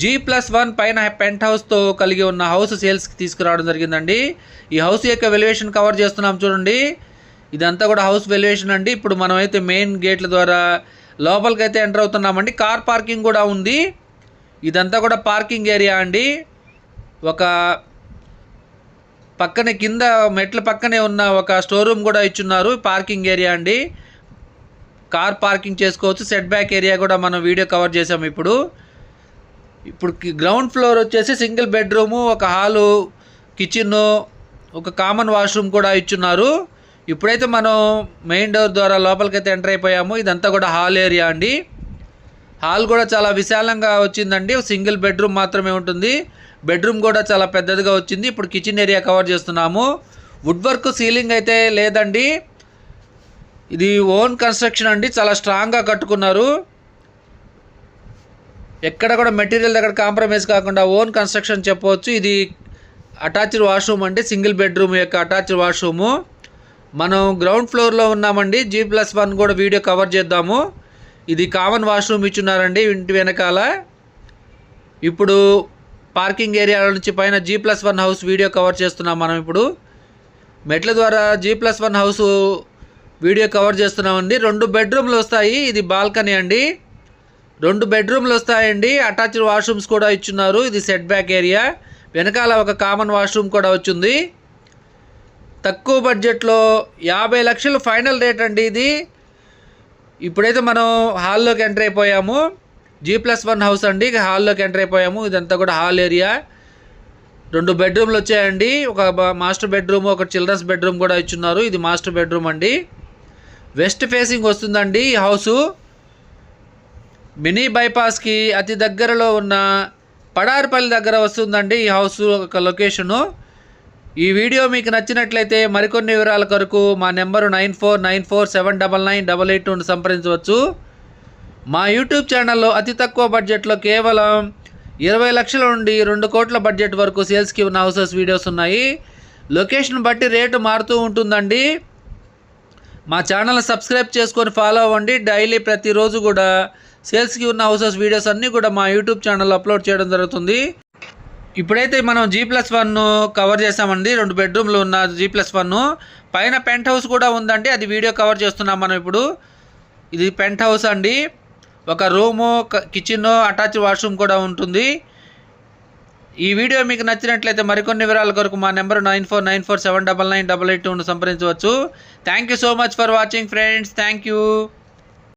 G plus one పైన పెంట్ హౌస్తో కలిగి ఉన్న హౌస్ సేల్స్కి తీసుకురావడం జరిగిందండి. ఈ హౌస్ యొక్క వెల్యుయేషన్ కవర్ చేస్తున్నాం చూడండి. ఇదంతా కూడా హౌస్ వెల్యుయేషన్ అండి. ఇప్పుడు మనమైతే మెయిన్ గేట్ల ద్వారా లోపలికి అయితే ఎంటర్ అవుతున్నామండి. కార్ పార్కింగ్ కూడా ఉంది. ఇదంతా కూడా పార్కింగ్ ఏరియా అండి. ఒక పక్కనే కింద మెట్ల పక్కనే ఉన్న ఒక స్టోర్ రూమ్ కూడా ఇచ్చున్నారు. పార్కింగ్ ఏరియా అండి. కార్ పార్కింగ్ చేసుకోవచ్చు. సెట్ బ్యాక్ ఏరియా కూడా మనం వీడియో కవర్ చేసాము ఇప్పుడు. ఇప్పుడు గ్రౌండ్ ఫ్లోర్ వచ్చేసి సింగిల్ బెడ్రూము ఒక హాలు కిచెన్ ఒక కామన్ వాష్రూమ్ కూడా ఇచ్చున్నారు. ఇప్పుడైతే మనం మెయిన్ డోర్ ద్వారా లోపలికైతే ఎంటర్ అయిపోయాము. ఇదంతా కూడా హాల్ ఏరియా అండి. హాల్ కూడా చాలా విశాలంగా వచ్చిందండి. సింగిల్ బెడ్రూమ్ మాత్రమే ఉంటుంది. బెడ్రూమ్ కూడా చాలా పెద్దదిగా వచ్చింది. ఇప్పుడు కిచెన్ ఏరియా కవర్ చేస్తున్నాము. వుడ్ వర్క్ సీలింగ్ అయితే లేదండి. ఇది ఓన్ కన్స్ట్రక్షన్ అండి. చాలా స్ట్రాంగ్గా కట్టుకున్నారు. ఎక్కడ కూడా మెటీరియల్ దగ్గర కాంప్రమైజ్ కాకుండా ఓన్ కన్స్ట్రక్షన్ చెప్పవచ్చు. ఇది అటాచ్డ్ వాష్రూమ్ అండి. సింగిల్ బెడ్రూమ్ యొక్క అటాచ్డ్ వాష్రూము. మనం గ్రౌండ్ ఫ్లోర్లో ఉన్నామండి. జీ ప్లస్ వన్ కూడా వీడియో కవర్ చేద్దాము. ఇది కామన్ వాష్రూమ్ ఇచ్చున్నారండి ఇంటి వెనకాల. ఇప్పుడు పార్కింగ్ ఏరియా నుంచి పైన G plus one house video cover చేస్తున్నాం మనం ఇప్పుడు. మెట్ల ద్వారా G plus one house video cover చేస్తున్నామండి. రెండు బెడ్రూమ్లు వస్తాయి. ఇది బాల్కనీ అండి. రెండు బెడ్రూమ్లు వస్తాయండి. అటాచ్డ్ వాష్రూమ్స్ కూడా ఇచ్చున్నారు. ఇది సెట్ బ్యాక్ ఏరియా వెనకాల ఒక కామన్ వాష్రూమ్ కూడా వచ్చింది. తక్కువ బడ్జెట్లో యాభై లక్షలు ఫైనల్ రేట్ అండి ఇది. ఇప్పుడైతే మనం హాల్లోకి ఎంటర్ అయిపోయాము. జీ ప్లస్ వన్ హౌస్ అండి. హాల్లోకి ఎంటర్ అయిపోయాము. ఇదంతా కూడా హాల్ ఏరియా రెండు బెడ్రూమ్లు వచ్చాయండి. ఒక మాస్టర్ బెడ్రూమ్ ఒక చిల్డ్రన్స్ బెడ్రూమ్ కూడా ఇచ్చున్నారు. ఇది మాస్టర్ బెడ్రూమ్ అండి. వెస్ట్ ఫేసింగ్ వస్తుందండి ఈ హౌసు మినీ బైపాస్కి అతి దగ్గరలో ఉన్న పడారిపల్లి దగ్గర వస్తుందండి ఈ హౌస్ ఒక లొకేషను. ఈ వీడియో మీకు నచ్చినట్లయితే మరికొన్ని వివరాల కొరకు మా number nine four nine four seven double nine double eight నుండి సంప్రదించవచ్చు. మా యూట్యూబ్ ఛానల్లో అతి తక్కువ బడ్జెట్లో కేవలం ఇరవై లక్షల నుండి రెండు కోట్ల బడ్జెట్ వరకు సేల్స్కి ఉన్న హౌసెస్ వీడియోస్ ఉన్నాయి. లొకేషన్ బట్టి రేటు మారుతూ ఉంటుందండి. మా ఛానల్ సబ్స్క్రైబ్ చేసుకొని ఫాలో అవ్వండి. డైలీ ప్రతిరోజు కూడా సేల్స్కి ఉన్న హౌసెస్ వీడియోస్ అన్నీ కూడా మా యూట్యూబ్ ఛానల్లో అప్లోడ్ చేయడం జరుగుతుంది. ఇప్పుడైతే మనం జీ ప్లస్ వన్ కవర్ చేసామండి రెండు బెడ్రూమ్లు ఉన్న జీ ప్లస్ వన్ పైన పెంట్ హౌస్ కూడా ఉందండి. అది వీడియో కవర్ చేస్తున్నాం మనం ఇప్పుడు. ఇది పెంట్ హౌస్ అండి. ఒక రూము కిచెన్ అటాచ్ వాష్రూమ్ కూడా ఉంటుంది. ఈ వీడియో మీకు నచ్చినట్లయితే మరికొన్ని వివరాల కొరకు మా number nine four nine four seven double nine double eight సంప్రదించవచ్చు. Thank you so much for watching friends thank you